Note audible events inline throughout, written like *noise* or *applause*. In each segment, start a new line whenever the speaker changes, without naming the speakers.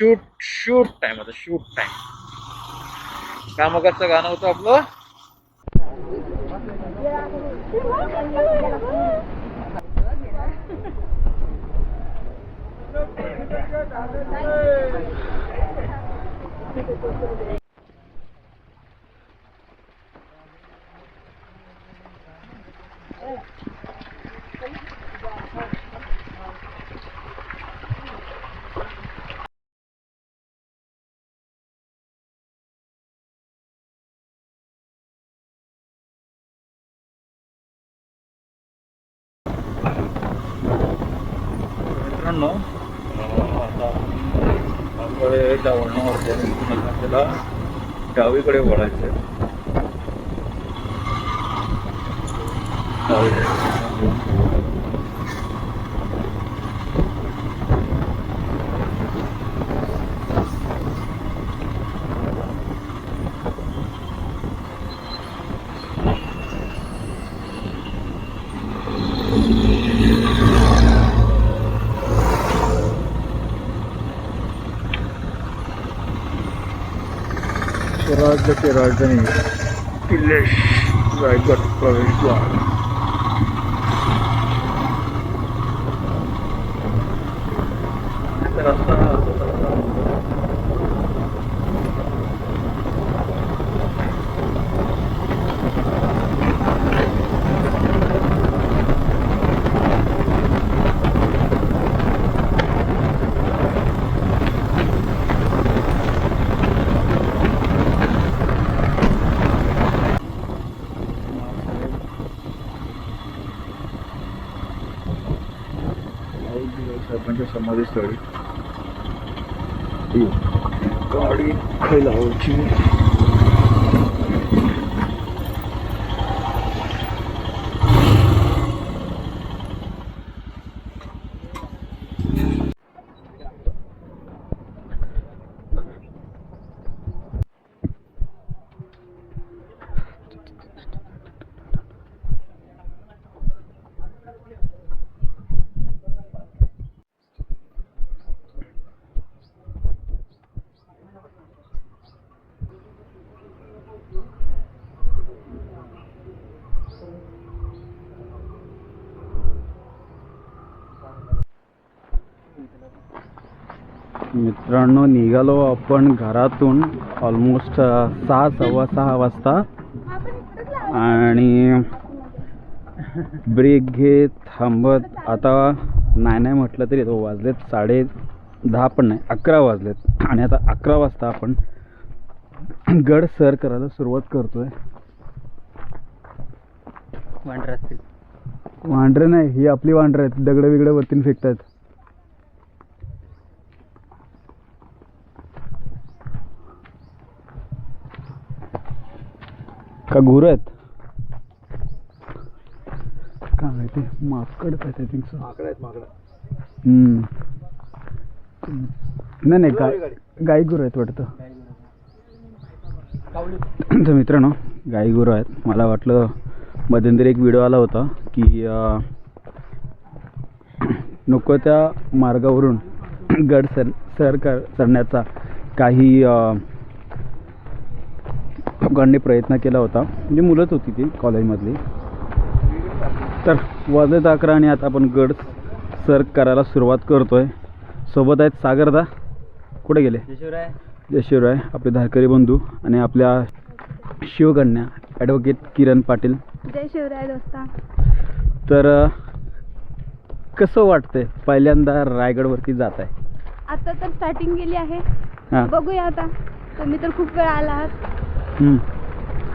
Shoot shoot time आता shoot time कामकाचं गाणं होतं आपलं. मित्रांनो अं, आता आपल्याकडे वळणावरती आहे. इथून आपल्याला डावीकडे वळायचं स्वराज्याची राजधानी किल्लेश रायगड प्रवेशद्वार रस्ता साहेबांच्या समाधीस्थळी ही गाडी
मित्रांनो निघालो आपण घरातून ऑलमोस्ट सहा सव्वा सहा वाजता. आणि ब्रेक घेत थांबत. आता नाही नाही म्हटलं तरी तो वाजलेत साडे दहा पण नाही अकरा वाजलेत. आणि आता अकरा वाजता आपण गड सर करायला सुरुवात करतोय.
वांढरा असतील.
वांढरे नाही ही आपली वांढरं आहेत. दगडं बिगडं वरतीन फेकतात का घुर आहेत? काय माहिती माकड आहेत आय थिंक सो
माकडा आहेत माकडा.
नाही नाही गाय गाई गुरु आहेत वाटतं. तर मित्रांनो गाई गुरु आहेत. मला वाटलं मध्यंतरी एक व्हिडिओ आला होता की अं, नको त्या मार्गावरून गड सर सर कर चढण्याचा काही अं, लोकांनी प्रयत्न केला होता. म्हणजे मुलंच होती ती कॉलेजमधली. तर वाजत अकरा आणि आता आपण गड सर करायला सुरुवात करतोय. सोबत आहेत सागरदा. कुठे गेले? जय शिवराय आपले धारकरी बंधू आणि आपल्या शिवकन्या ॲडव्होकेट किरण पाटील.
जय शिवराय दोस्ता.
तर कसं वाटतंय पहिल्यांदा रायगडवरती जात आहे
आता तर स्टार्टिंग केली आहे.
हां.
बघूया आता. तुम्ही तर खूप वेळ आला आहात
हम्म,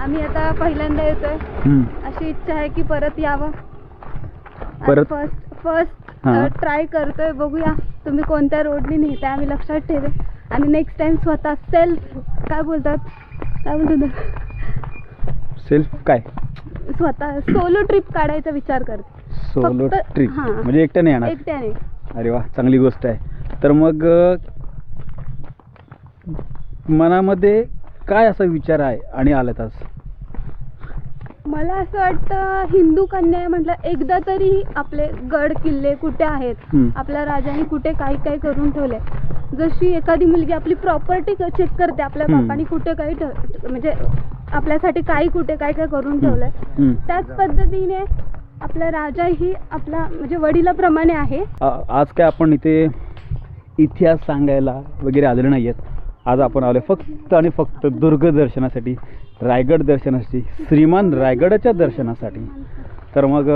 आम्ही आता पहिल्यांदा येतोय.
हम्म.
अशी इच्छा आहे की परत यावं.
परत?
First first. ट्राय करतोय. बघूया तुम्ही कोणत्या रोडनी नेताय आम्ही लक्षात ठेवे आणि नेक्स्ट टाइम स्वतः सेल्फ काय बोलतात? काय बोलतात
सेल्फ काय?
स्वतः सोलो ट्रिप काढायचा विचार करते.
सोलो
फक्त-
ट्रिप
हां.
म्हणजे एकटं नाही येणार?
एकट्याने.
अरे वा चांगली गोष्ट आहे. तर मग अ, मनामध्ये काय असा विचार आहे आणि आलात आज
मला असं वाटतं हिंदू कन्या म्हटलं एकदा तरी आपले गड किल्ले कुठे आहेत
हम्म.
आपल्या राजाने कुठे काय काय करून ठेवले जशी एखादी मुलगी आपली प्रॉपर्टी चेक करते आपल्या
हम्म.
बापाने कुठे काही ठेव म्हणजे आपल्यासाठी काही कुठे काय काय करून ठेवलंय
हम्म.
त्याच पद्धतीने आपला राजाही आपला म्हणजे वडिलाप्रमाणे आहे
आ- आज काय आपण इथे इतिहास सांगायला वगैरे आलेलो नाही आहेत आज आपण आलो फक्त आणि फक्त दुर्ग दर्शनासाठी रायगड दर्शनासाठी श्रीमान रायगडाच्या दर्शनासाठी. तर मग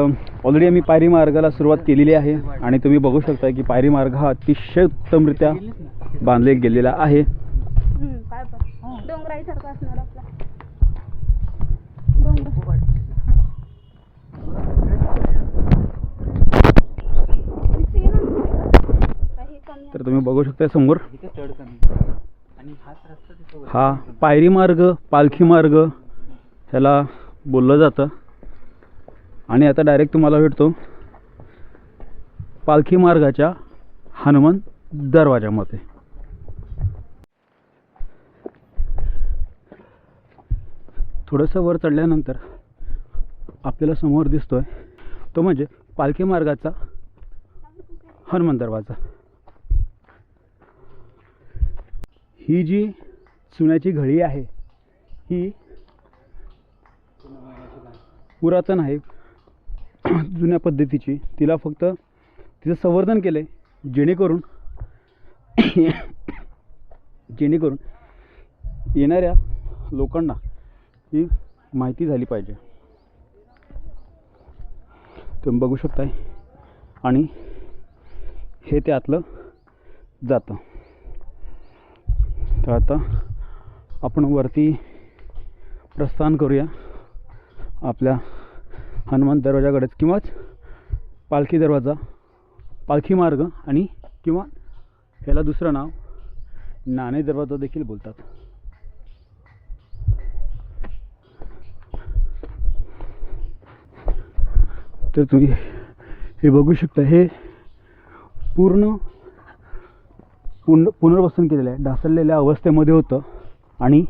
ऑलरेडी आम्ही पायरी मार्गाला सुरुवात केलेली आहे आणि तुम्ही बघू शकता की पायरी मार्ग हा अतिशय उत्तमरित्या बांधले गेलेला आहे. तर तुम्ही बघू शकता समोर. हा पायरी मार्ग पालखी मार्ग ह्याला बोललं जातं. आणि आता डायरेक्ट तुम्हाला भेटतो पालखी मार्गाच्या हनुमान दरवाजामध्ये थोडंसं वर चढल्यानंतर आपल्याला समोर दिसतोय तो म्हणजे पालखी मार्गाचा हनुमान दरवाजा. ही जी चुन्याची घडी आहे. ही पुरातन आहे. जुन्या पद्धतीची. तिला फक्त तिचं संवर्धन केलं आहे जेणेकरून जेणेकरून येणाऱ्या लोकांना ही माहिती झाली पाहिजे. तुम्ही बघू शकताय. आणि हे त्यातलं जातं. तर आता आपण वरती प्रस्थान करूया. आपल्या हनुमान दरवाजाकडेच किंवाच पालखी दरवाजा पालखी मार्ग आणि किंवा ह्याला दुसरं नाव नाणे दरवाजा देखील बोलतात. तर तुम्ही हे बघू शकता हे पूर्ण पुन पुनर्वसन केलेलं आहे. ढासळलेल्या अवस्थेमध्ये होतं. आणि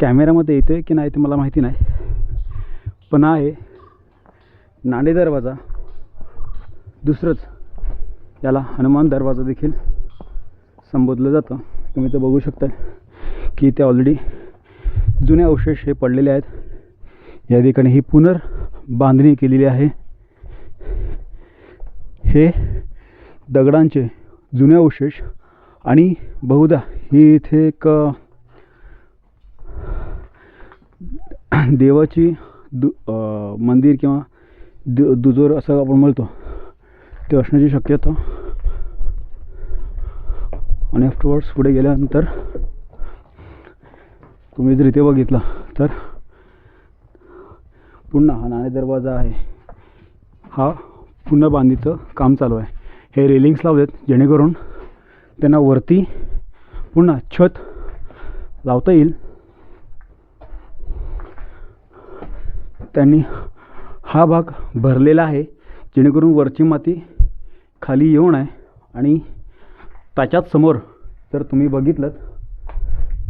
कॅमेऱ्यामध्ये येतं की नाही ते मला माहिती नाही. पण आहे नाणे दरवाजा. दुसरंच याला हनुमान दरवाजा देखील संबोधलं जातं. तुम्ही तर बघू शकता की ते ऑलरेडी जुने अवशेष हे पडलेले आहेत. या ठिकाणी ही पुनर्बांधणी केलेली आहे. हे दगडांचे जुने अवशेष आणि बहुधा ही इथे एक अ, *clears throat* देवाची दु मंदिर किंवा दु दुजोर असं आपण म्हणतो ते असण्याची शक्यता. आणि आफ्टरवर्ड्स पुढे गेल्यानंतर तुम्ही जर इथे बघितला तर पुन्हा हा नाणे दरवाजा आहे. हा पुन्हा बांधीचं काम चालू आहे. हे रेलिंग्स लावलेत जेणेकरून त्यांना वरती पुन्हा छत लावता येईल. त्यांनी हा भाग भरलेला आहे. जेणेकरून वरची माती खाली येऊ नये आणि त्याच्याच समोर जर तुम्ही बघितलं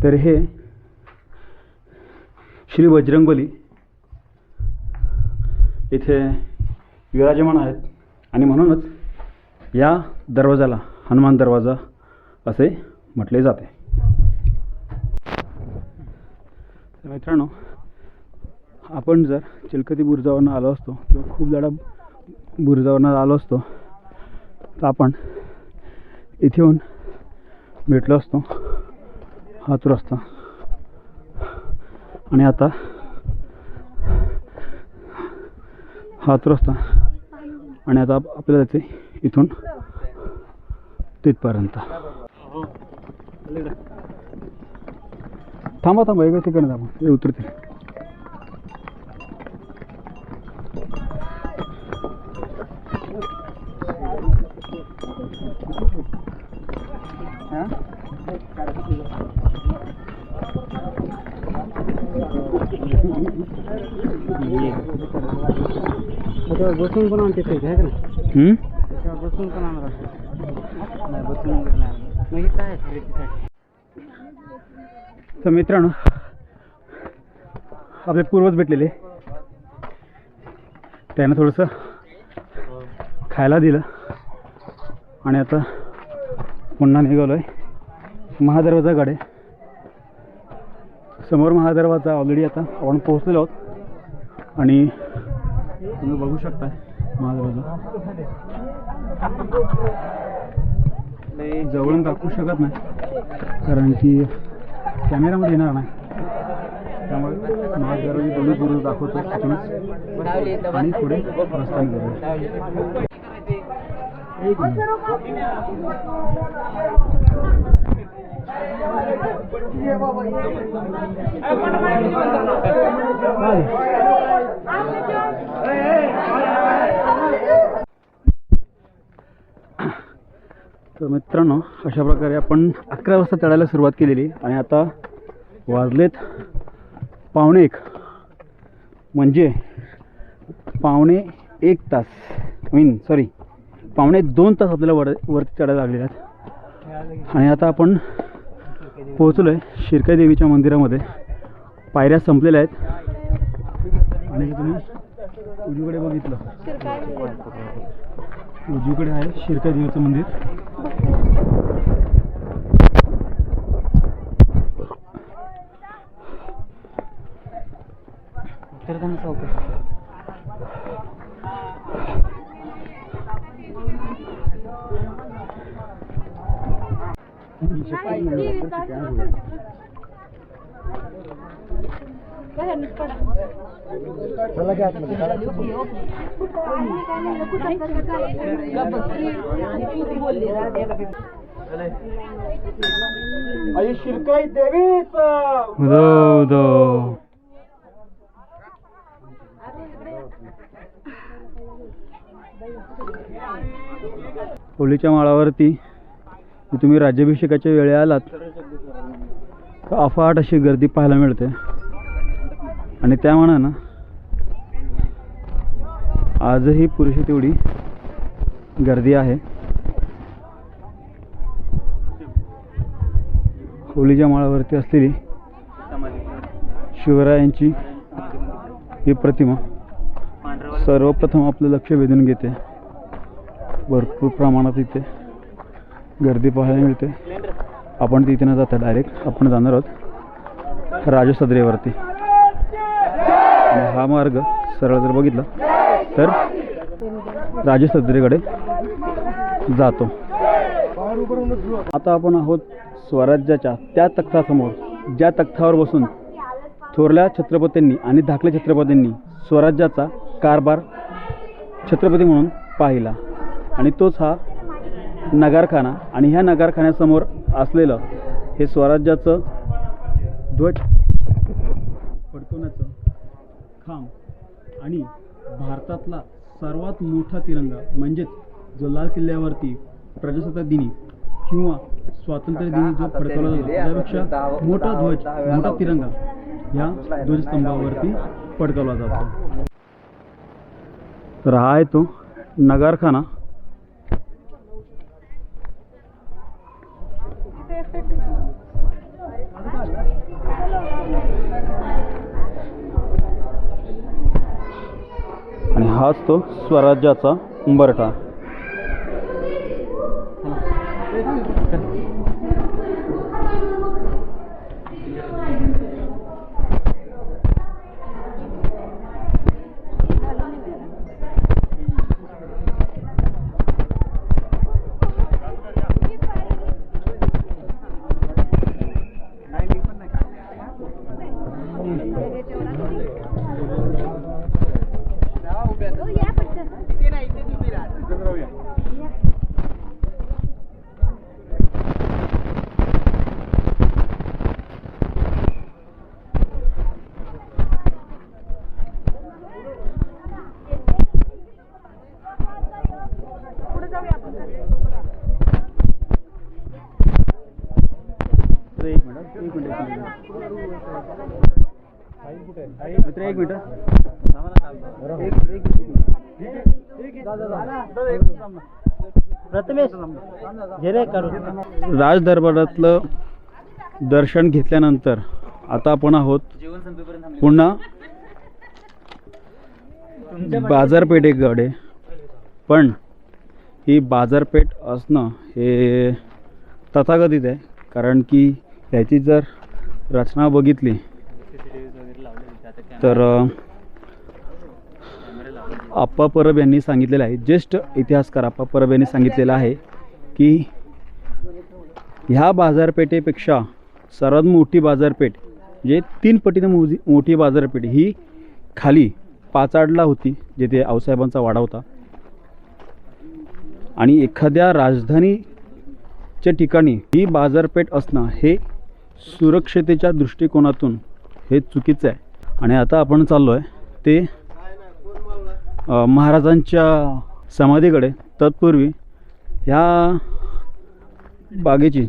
तर हे श्री बजरंगबली इथे विराजमान आहेत. आणि म्हणूनच या दरवाजाला हनुमान दरवाजा असे म्हटले जाते. मित्रांनो आपण जर चिलकती बुरुजावरनं आलो असतो किंवा खूप जाडा बुरुजावरनं आलो असतो तर आपण इथे येऊन भेटलो असतो. हाच रस्ता. आणि आता हाच रस्ता. आणि आता आपल्याला ते इथून तिथपर्यंत. थांबा थांबा एक तिकडे थांबा. हे उतरते
बसून पण आमच्या तिथे आहे का बसून पण आम्हाला नाही बसून हे काय
तर मित्रांनो आपले पूर्वज भेटलेले. त्यानं थोडंसं खायला दिलं. आणि आता पुन्हा निघालो आहे महादरवाजाकडे. समोर महादरवाजा ऑलरेडी आता आपण पोहोचलेलो आहोत. आणि तुम्ही बघू शकता महादरवाजा. जवळून दाखवू शकत नाही. कारण की कॅमेरामध्ये येणार नाही. त्यामुळे महादरवाजा दोन्ही दूर दाखवतो तिथूनच आणि पुढे रस्त्याने. तर मित्रांनो अशा प्रकारे आपण अकरा वाजता चढायला सुरुवात केलेली आणि आता वाजलेत पावणे एक. म्हणजे पावणे एक तास. मीन सॉरी पावणे दोन तास आपल्याला वर वरती चढायला लागलेले आहेत. आणि आता आपण पोहोचलो आहे शिरकाई देवीच्या मंदिरामध्ये. पायऱ्या संपलेल्या आहेत. आणि तुम्ही उजवीकडे बघितलं. उजवीकडे आहे शिरकाई देवीचं मंदिर.
उत्तरताना चौकशी
शिरकाई देवीचा होळीच्या माळावरती तुम्ही राज्याभिषेकाच्या वेळी आलात तर अफाट अशी गर्दी पाहायला मिळते. आणि त्या मानानं आजही पुरुषी तेवढी गर्दी आहे. होळीच्या माळावरती असलेली शिवरायांची ही प्रतिमा सर्वप्रथम आपलं लक्ष वेधून घेते. भरपूर प्रमाणात इथे गर्दी पाहायला मिळते. आपण तिथे न जाता डायरेक्ट आपण जाणार आहोत राजसदरेवरती. हा मार्ग सरळ जर बघितला तर राजसदरेकडे जातो. आता आपण आहोत स्वराज्याच्या त्या तख्तासमोर ज्या तख्तावर बसून थोरल्या छत्रपतींनी आणि धाकल्या छत्रपतींनी स्वराज्याचा कारभार छत्रपती म्हणून पाहिला. आणि तोच हा नगारखाना आणि ह्या नगारखान्यासमोर असलेलं हे स्वराज्याचं ध्वज फडकवण्याचं खांब आणि भारतातला सर्वात मोठा तिरंगा म्हणजेच जो लाल किल्ल्यावरती प्रजासत्ताक दिनी किंवा स्वातंत्र्य दिनी जो फडकवला जातो त्यापेक्षा मोठा ध्वज मोठा तिरंगा ह्या ध्वजस्तंभावरती फडकवला जातो. तर हा आहे तो नगारखाना आणि हाच तो स्वराज्याचा उंबरठा तर एक मिनिट एक मिनिट एक मिनिट मित्र एक राजदरबारातलं राज दरबारातलं दर्शन घेतल्यानंतर आता आपण आहोत पुन्हा बाजारपेठेकडे. पण ही बाजारपेठ असणं हे तथाकथित आहे कारण की ह्याची जर रचना बघितली तर आप्पा परब यांनी सांगितलेलं आहे. ज्येष्ठ इतिहासकार आप्पा परब यांनी सांगितलेलं आहे की ह्या बाजारपेठेपेक्षा सर्वात मोठी बाजारपेठ म्हणजे तीन पटीनं मोजी मोठी बाजारपेठ ही खाली पाचाडला होती जिथे आऊसाहेबांचा वाडा होता. आणि एखाद्या राजधानीच्या ठिकाणी ही बाजारपेठ असणं हे सुरक्षतेच्या दृष्टिकोनातून हे चुकीचं आहे. आणि आता आपण चाललो आहे ते महाराजांच्या समाधीकडे तत्पूर्वी ह्या बागेची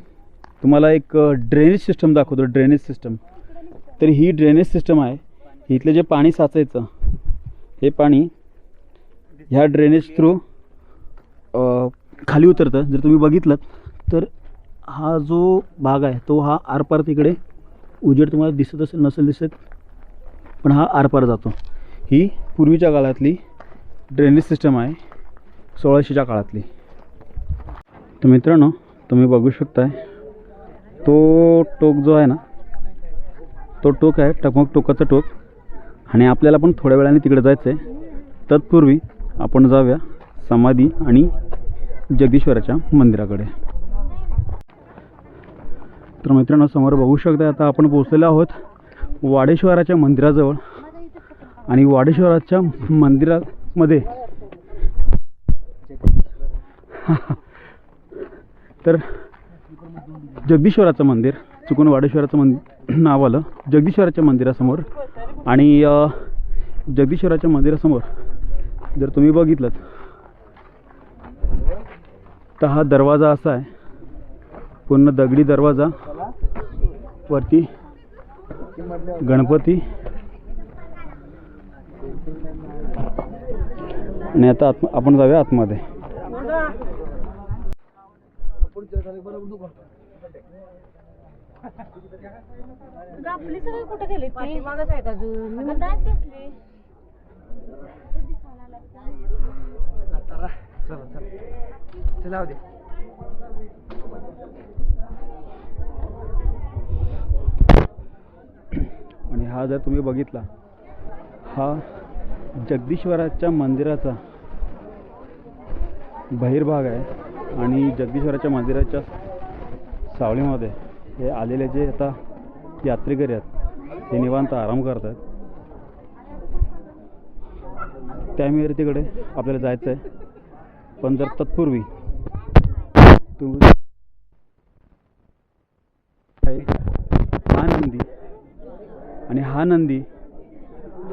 तुम्हाला एक ड्रेनेज सिस्टम दाखवतो ड्रेनेज सिस्टम तर ही ड्रेनेज सिस्टम आहे. इथलं जे पाणी साचायचं हे पाणी ह्या ड्रेनेज थ्रू खाली उतरतं. जर तुम्ही बघितलं तर हा जो भाग आहे तो हा आरपार तिकडे उजेड तुम्हाला दिसत असेल नसेल दिसत पण हा आरपार जातो. ही पूर्वीच्या काळातली ड्रेनेज सिस्टम आहे सोळाशेच्या काळातली. तर मित्रांनो तुम्ही बघू शकताय तो टोक जो आहे ना तो टोक आहे टकमक टोकाचं टोक. आणि आपल्याला पण थोड्या वेळाने तिकडे जायचं आहे तत्पूर्वी आपण जाऊया समाधी आणि जगदीश्वराच्या मंदिराकडे. तर मित्रांनो समोर बघू शकता आता आपण पोचलेलो आहोत वाडेश्वराच्या मंदिराजवळ. आणि वाडेश्वराच्या मंदिरात मध्ये. तर जगदीश्वराचं मंदिर चुकून वाडेश्वराचं मंदिर नाव आलं. जगदीश्वराच्या मंदिरासमोर. आणि जगदीश्वराच्या मंदिरासमोर जर तुम्ही बघितलं तर हा दरवाजा असा आहे. पूर्ण दगडी दरवाजा. वरती गणपती. आणि आता आत आपण जाऊया आतमध्ये.
आपली सगळी कुठे गेली? ती मागच आहेत अजून. मी नाही दिसली.
चला दे.
आणि हा जर तुम्ही बघितला हा जगदीश्वराच्या मंदिराचा बहिर्भाग आहे आणि जगदीश्वराच्या मंदिराच्या सावलीमध्ये हे आलेले जे आता यात्रेकरी आहेत ते निवांत आराम करत आहेत त्या तिकडे आपल्याला जायचं आहे. पण जर तत्पूर्वी तुम्ही हा नंदी आणि हा नंदी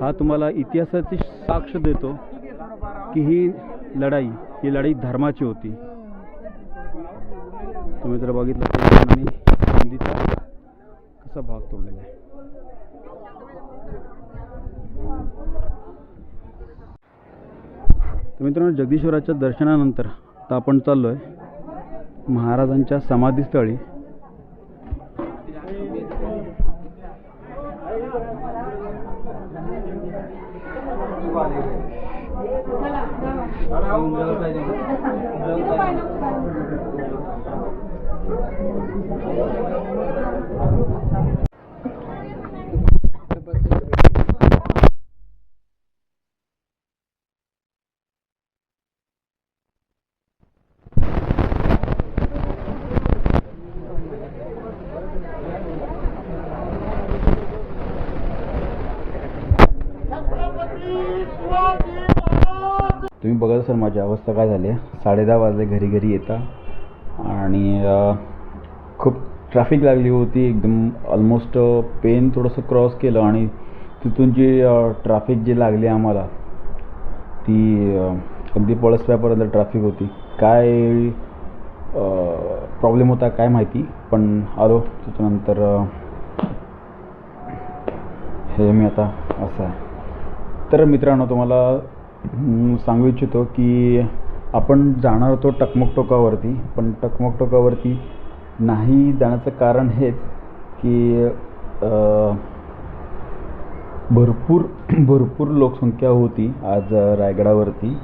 हा तुम्हाला इतिहासाची साक्ष देतो की ही लढाई ही लढाई धर्माची होती. तुम्ही जर बघितलं तर कसा भाग तोडलेला आहे. तर मित्रांनो जगदीश्वराच्या दर्शनानंतर आता आपण चाललो आहे महाराजांच्या समाधीस्थळी. तुम्ही बघत असाल माझी अवस्था काय झाली आहे. साडेदहा वाजले घरी घरी येता. आणि खूप ट्रॅफिक लागली होती एकदम ऑलमोस्ट पेन थोडंसं क्रॉस केलं आणि तिथून जी ट्रॅफिक जी लागली आम्हाला ती अगदी पळसव्यापर्यंत ट्रॅफिक होती. काय प्रॉब्लेम होता काय माहिती पण आलो. त्याच्यानंतर हे मी आता असं आहे. तर मित्रांनो तुम्हाला सांगू इच्छितो की आपण जाणार होतो टकमक टोकावरती पण टकमक टोकावरती नाही जाण्याचं कारण हेच की भरपूर भरपूर लोकसंख्या होती आज रायगडावरती.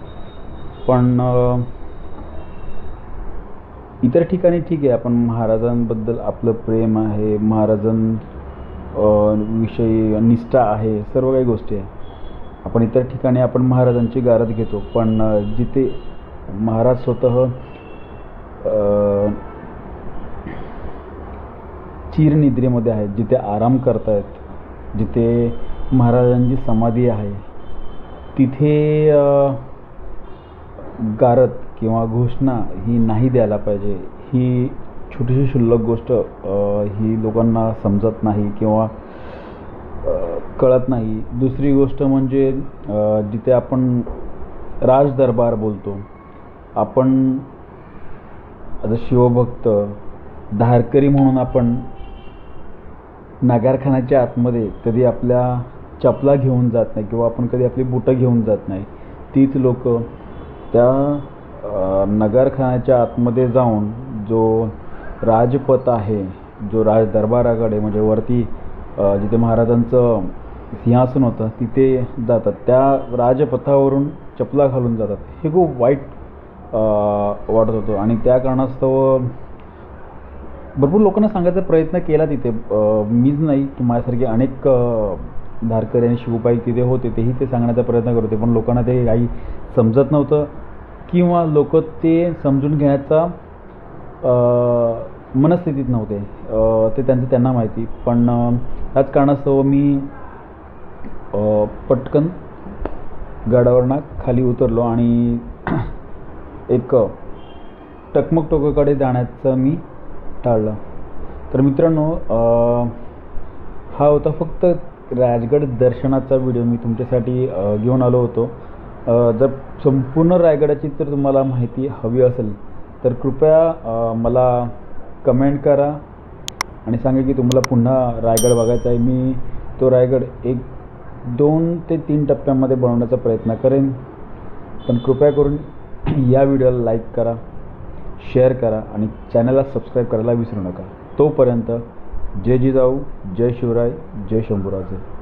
पण इतर ठिकाणी ठीक आहे आपण महाराजांबद्दल आपलं प्रेम आहे महाराजां विषयी निष्ठा आहे सर्व काही गोष्टी आहे. आपण इतर ठिकाणी आपण महाराजांची गारद घेतो पण जिथे महाराज स्वतः चिरनिद्रेमध्ये आहेत जिथे आराम करतायत जिथे महाराजांची समाधी आहे तिथे गारद किंवा घोषणा ही नाही द्यायला पाहिजे. ही छोटीशी क्षुल्लक गोष्ट ही लोकांना समजत नाही किंवा कळत नाही. दुसरी गोष्ट म्हणजे जिथे आपण राजदरबार बोलतो आपण आता शिवभक्त धारकरी म्हणून आपण नगारखान्याच्या आतमध्ये कधी आपल्या चपला घेऊन जात नाही किंवा आपण कधी आपली बुटं घेऊन जात नाही. तीच लोक त्या नगारखान्याच्या आतमध्ये जाऊन जो राजपथ आहे जो राजदरबाराकडे म्हणजे वरती जिथे महाराजांचं सिंहासन होतं तिथे जातात. त्या राजपथावरून चपला घालून जातात. हे खूप वाईट वाटत होतं. आणि त्या कारणास्तव भरपूर लोकांना सांगायचा प्रयत्न केला तिथे. मीच नाही की माझ्यासारखे अनेक अ, धारकरी आणि शिवपाई तिथे होते तेही ते सांगण्याचा प्रयत्न करत होते. पण लोकांना ते काही समजत नव्हतं. किंवा लोक ते समजून घेण्याचा मनस्थितीत नव्हते. ते त्यांचं त्यांना माहिती. पण त्याच कारणास्तव मी पटकन गाडावरनं खाली उतरलो आणि *clears throat* एक टकमक टोकाकडे जाण्याचं मी टाळलं. तर मित्रांनो हा होता फक्त राजगड दर्शनाचा व्हिडिओ. मी तुमच्यासाठी घेऊन आलो होतो. जर संपूर्ण रायगडाची जर तुम्हाला माहिती हवी असेल तर कृपया मला कमेंट करा आणि सांगा की तुम्हाला पुन्हा रायगड बघायचा आहे. मी तो रायगड एक दोन ते तीन टप्प्यांमध्ये बनवण्याचा प्रयत्न करेन. पण कृपया करून या व्हिडिओला लाईक करा शेअर करा आणि चॅनलला सबस्क्राईब करायला विसरू नका. तोपर्यंत जय जिजाऊ जय शिवराय जय शंभूराजे.